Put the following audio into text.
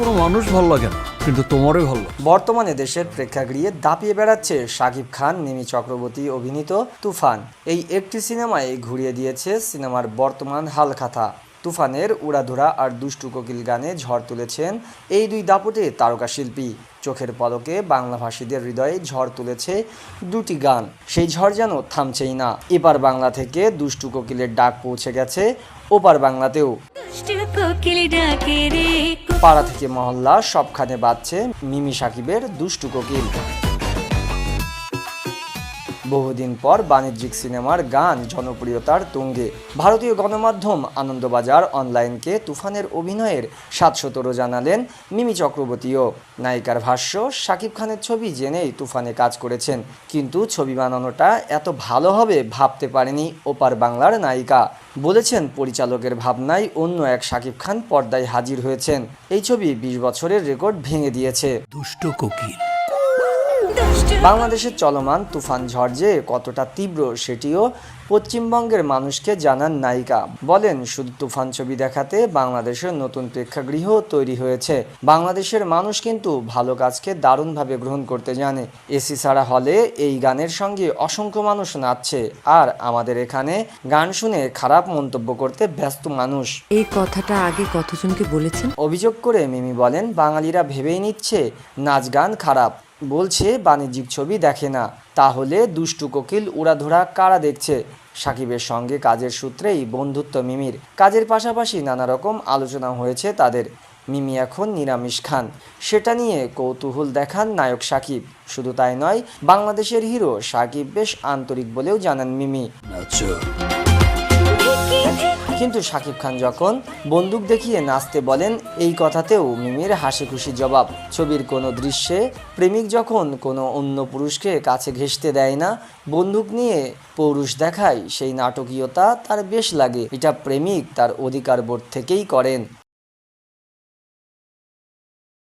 কোনো মানুষ ভালো লাগে না কিন্তু তোমারই ভালো লাগে। বর্তমানে দেশের প্রেক্ষাগৃহে দাপিয়ে বেড়াচ্ছে শাকিব খান মিমি চক্রবর্তী অভিনীত তুফান। এই একটি সিনেমায় ঘুরিয়ে দিয়েছে সিনেমার বর্তমান হালখাতা। তুফানের উড়াধুরা আর দুষ্টু কোকিল গানে ঝড় তুলেছেন এই দুই দাপটে তারকা শিল্পী। চোখের পলকে বাংলাভাষীদের হৃদয়ে ঝড় তুলেছে দুটি গান। সেই ঝড় যেন থামছেই না। এপার বাংলা থেকে দুষ্টু কোকিলের ডাক পৌঁছে গেছে ওপার বাংলাতেও। পাড়া থেকে মহল্লা সবখানে বাজছে মিমি সাকিবের দুষ্টু কোকিল। বহুদিন পর বাণিজ্যিক সিনেমার গান জনপ্রিয়তার তুঙ্গে। ভারতীয় গণমাধ্যম আনন্দবাজার অনলাইনকে তুফানের অভিনয়ের সাতশতরও জানালেন মিমি চক্রবর্তীও। নায়িকার ভাষ্য, শাকিব খানের ছবি জেনেই তুফানে কাজ করেছেন, কিন্তু ছবি বানানোটা এত ভালো হবে ভাবতে পারেনি ওপার বাংলার নায়িকা। বলেছেন পরিচালকের ভাবনায় অন্য এক শাকিব খান পর্দায় হাজির হয়েছেন। এই ছবি বিশ বছরের রেকর্ড ভেঙে দিয়েছে। দুষ্ট কোকিল। বাংলাদেশের চলমান তুফান ঝড় যে কতটা তীব্র সেটিও পশ্চিমবঙ্গের মানুষকে জানান নায়িকা। বলেন শুধু তুফান ছবি দেখাতে বাংলাদেশের নতুন প্রেক্ষাগৃহ তৈরি হয়েছে। বাংলাদেশের মানুষ কিন্তু ভালো কাজকে দারুণভাবে গ্রহণ করতে জানে। এসি ছাড়া হলে এই গানের সঙ্গে অসংখ্য মানুষ নাচছে। আর আমাদের এখানে গান শুনে খারাপ মন্তব্য করতে ব্যস্ত মানুষ। এই কথাটা আগে কতজনকে বলেছেন? অভিযোগ করে মিমি বলেন বাঙালিরা ভেবেই নিচ্ছে নাচ গান খারাপ। বলছে, বাণিজ্যিক ছবি দেখে না। তাহলে দুষ্টু কোকিল উড়াধুরা কারা দেখছে? সাকিবের সঙ্গে কাজের সূত্রেই বন্ধুত্ব মিমির। কাজের পাশাপাশি নানা রকম আলোচনা হয়েছে তাদের। মিমি এখন নিরামিষ খান। সেটা নিয়ে কৌতূহল দেখান নায়ক সাকিব। শুধু তাই নয়, বাংলাদেশের হিরো সাকিব বেশ আন্তরিক বলেও জানান মিমি। কিন্তু শাকিব খান যখন বন্দুক দেখিয়ে নাচতে বলেন, এই কথাতেও মিমির হাসি খুশি জবাব। ছবির কোনো দৃশ্যে প্রেমিক যখন কোনো অন্য পুরুষকে কাছে ঘেঁষতে দেয় না, বন্দুক নিয়ে পৌরুষ দেখায় সেই নাটকীয়তা তার বেশ লাগে। এটা প্রেমিক তার অধিকার বোধ থেকেই করেন।